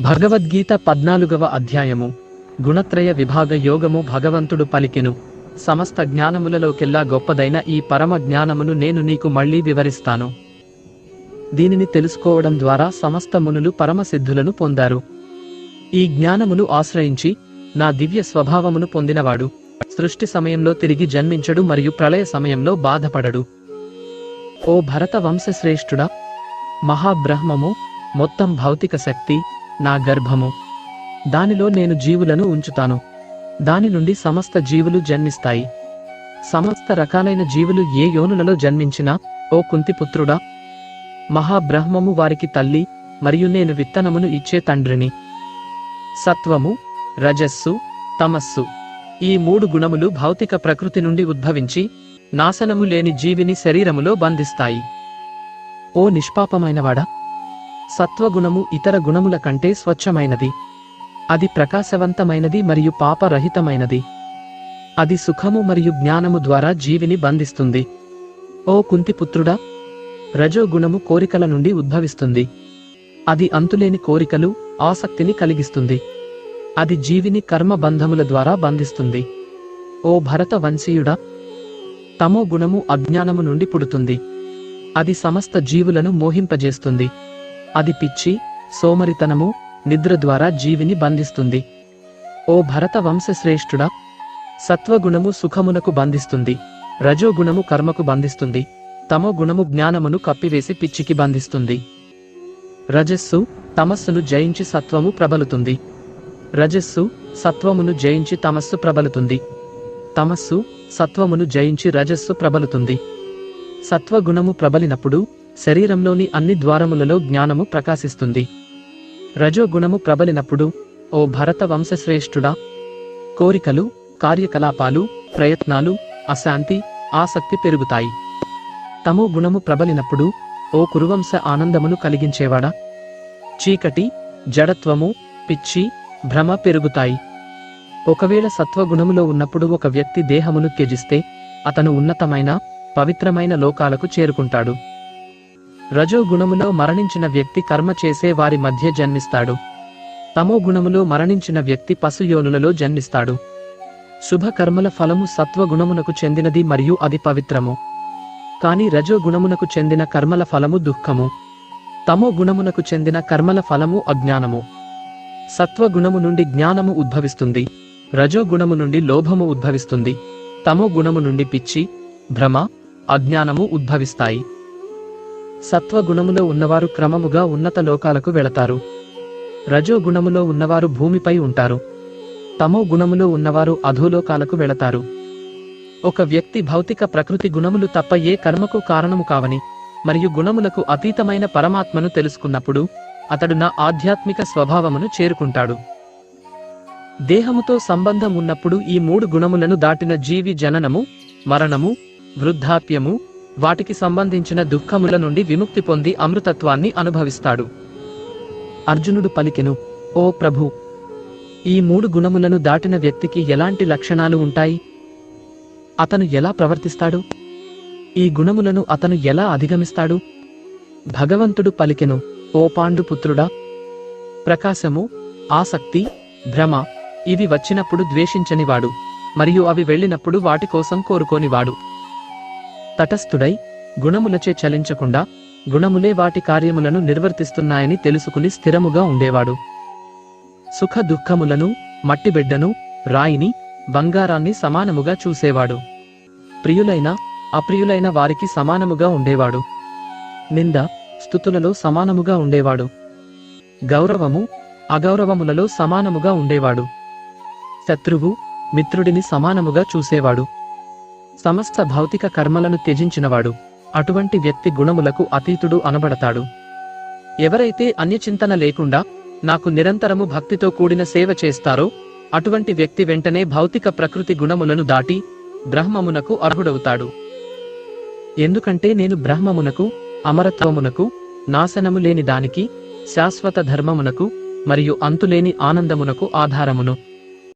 భగవద్గీత పద్నాలుగవ అధ్యాయము. గుణత్రయ విభాగ యోగము భగవంతుడు పలికెను. సమస్త జ్ఞానములలోకెల్లా గొప్పదైన ఈ పరమ జ్ఞానమును నేను నీకు మళ్ళీ వివరిస్తాను. దీనిని తెలుసుకోవడం ద్వారా సమస్త మునులు పరమసిద్ధులను పొందారు. ఈ జ్ఞానమును ఆశ్రయించి నా దివ్య స్వభావమును పొందినవాడు. సృష్టి సమయంలో తిరిగి జన్మించడు మరియు ప్రళయ సమయంలో బాధపడడు. ఓ భరత వంశశ్రేష్ఠుడా మహాబ్రహ్మము మొత్తం భౌతిక శక్తి నా గర్భము. దానిలో నేను జీవులను ఉంచుతాను. దాని నుండి సమస్త జీవులు జన్మిస్తాయి. సమస్త రకాలైన జీవులు ఏ యోనులలో జన్మించినా ఓ కుంతిపుత్రుడా మహాబ్రహ్మము వారికి తల్లి మరియు నేను విత్తనమును ఇచ్చే తండ్రిని. సత్వము రజస్సు తమస్సు ఈ మూడు గుణములు భౌతిక ప్రకృతి నుండి ఉద్భవించి నాశనము లేని జీవిని శరీరములో బంధిస్తాయి. ఓ నిష్పాపమైనవాడా? సత్వగుణము ఇతర గుణముల కంటే స్వచ్ఛమైనది. అది ప్రకాశవంతమైనది మరియు పాపరహితమైనది. అది సుఖము మరియు జ్ఞానము ద్వారా జీవిని బంధిస్తుంది. ఓ కుంతిపుత్రుడా! రజోగుణము కోరికల నుండి ఉద్భవిస్తుంది. అది అంతులేని కోరికలు ఆసక్తిని కలిగిస్తుంది. అది జీవిని కర్మ బంధముల ద్వారా బంధిస్తుంది. ఓ భరత వంశీయుడా తమో గుణము అజ్ఞానము నుండి పుడుతుంది. అది సమస్త జీవులను మోహింపజేస్తుంది. అది పిచ్చి సోమరితనము నిద్ర ద్వారా జీవిని బంధిస్తుంది. ఓ భరత వంశశ్రేష్ఠుడా సత్వగుణము సుఖమునకు బంధిస్తుంది. రజోగుణము కర్మకు బంధిస్తుంది. తమో గుణము జ్ఞానమును కప్పివేసి పిచ్చికి బంధిస్తుంది. రజస్సు తమస్సును జయించి సత్వము ప్రబలుతుంది. రజస్సు సత్వమును జయించి తమస్సు ప్రబలుతుంది. తమస్సు సత్వమును జయించి రజస్సు ప్రబలుతుంది. సత్వగుణము ప్రబలినప్పుడు శరీరంలోని అన్ని ద్వారములలో జ్ఞానము ప్రకాశిస్తుంది. రజోగుణము ప్రబలినప్పుడు ఓ భరత వంశశ్రేష్ఠుడా కోరికలు కార్యకలాపాలు ప్రయత్నాలు అశాంతి ఆసక్తి పెరుగుతాయి. తమో గుణము ప్రబలినప్పుడు ఓ కురువంశ ఆనందమును కలిగించేవాడా? చీకటి జడత్వము పిచ్చి భ్రమ పెరుగుతాయి. ఒకవేళ సత్వగుణములో ఉన్నప్పుడు ఒక వ్యక్తి దేహమును త్యజిస్తే అతను ఉన్నతమైన పవిత్రమైన లోకాలకు చేరుకుంటాడు. రజో గుణములో మరణించిన వ్యక్తి కర్మ చేసే వారి మధ్య జన్మిస్తాడు. తమో గుణములో మరణించిన వ్యక్తి పశుయోనులలో జన్మిస్తాడు. శుభ కర్మల ఫలము సత్వగుణమునకు చెందినది మరియు అది పవిత్రము. కాని రజో గుణమునకు చెందిన కర్మల ఫలము దుఃఖము. తమో గుణమునకు చెందిన కర్మల ఫలము అజ్ఞానము. సత్వగుణము నుండి జ్ఞానము ఉద్భవిస్తుంది. రజో గుణము నుండి లోభము ఉద్భవిస్తుంది. తమో గుణము నుండి పిచ్చి భ్రమ అజ్ఞానము ఉద్భవిస్తాయి. సత్వగుణములో ఉన్నవారు క్రమముగా ఉన్నత లోకాలకు వెళతారు. రజో గుణములో ఉన్నవారు భూమిపై ఉంటారు. తమో గుణములో ఉన్నవారు అధోలోకాలకు వెళతారు. ఒక వ్యక్తి భౌతిక ప్రకృతి గుణములు తప్ప ఏ కర్మకు కారణము కావని మరియు గుణములకు అతీతమైన పరమాత్మను తెలుసుకున్నప్పుడు అతడు నా ఆధ్యాత్మిక స్వభావమును చేరుకుంటాడు. దేహముతో సంబంధం ఉన్నప్పుడు ఈ మూడు గుణములను దాటిన జీవి జననము మరణము వృద్ధాప్యము వాటికి సంబంధించిన దుఃఖముల నుండి విముక్తి పొంది అమృతత్వాన్ని అనుభవిస్తాడు. అర్జునుడు పలికెను ఓ ప్రభు ఈ మూడు గుణములను దాటిన వ్యక్తికి ఎలాంటి లక్షణాలు ఉంటాయి? అతను ఎలా ప్రవర్తిస్తాడు? ఈ గుణములను అతను ఎలా అధిగమిస్తాడు? భగవంతుడు పలికెను ఓ పాండుపుత్రుడా ప్రకాశము ఆసక్తి భ్రమ ఇవి వచ్చినప్పుడు ద్వేషించనివాడు మరియు అవి వెళ్ళినప్పుడు వాటి కోసం కోరుకోనివాడు. తటస్థుడై గుణములచే చలించకుండా గుణములే వాటి కార్యములను నిర్వర్తిస్తున్నాయని తెలుసుకుని స్థిరముగా ఉండేవాడు. సుఖ దుఃఖములను మట్టిబిడ్డను రాయిని బంగారాన్ని సమానముగా చూసేవాడు. ప్రియులైన అప్రియులైన వారికి సమానముగా ఉండేవాడు. నింద స్థుతులలో సమానముగా ఉండేవాడు. గౌరవము అగౌరవములలో సమానముగా ఉండేవాడు. శత్రువు మిత్రుడిని సమానముగా చూసేవాడు. సమస్త భౌతిక కర్మలను త్యజించినవాడు. అటువంటి వ్యక్తి గుణములకు అతీతుడు అనబడతాడు. ఎవరైతే అన్యచింతన లేకుండా నాకు నిరంతరము భక్తితో కూడిన సేవ చేస్తారో అటువంటి వ్యక్తి వెంటనే భౌతిక ప్రకృతి గుణములను దాటి బ్రహ్మమునకు అర్హుడవుతాడు. ఎందుకంటే నేను బ్రహ్మమునకు అమరత్వమునకు నాశనము లేని దానికి శాశ్వత ధర్మమునకు మరియు అంతులేని ఆనందమునకు ఆధారమును.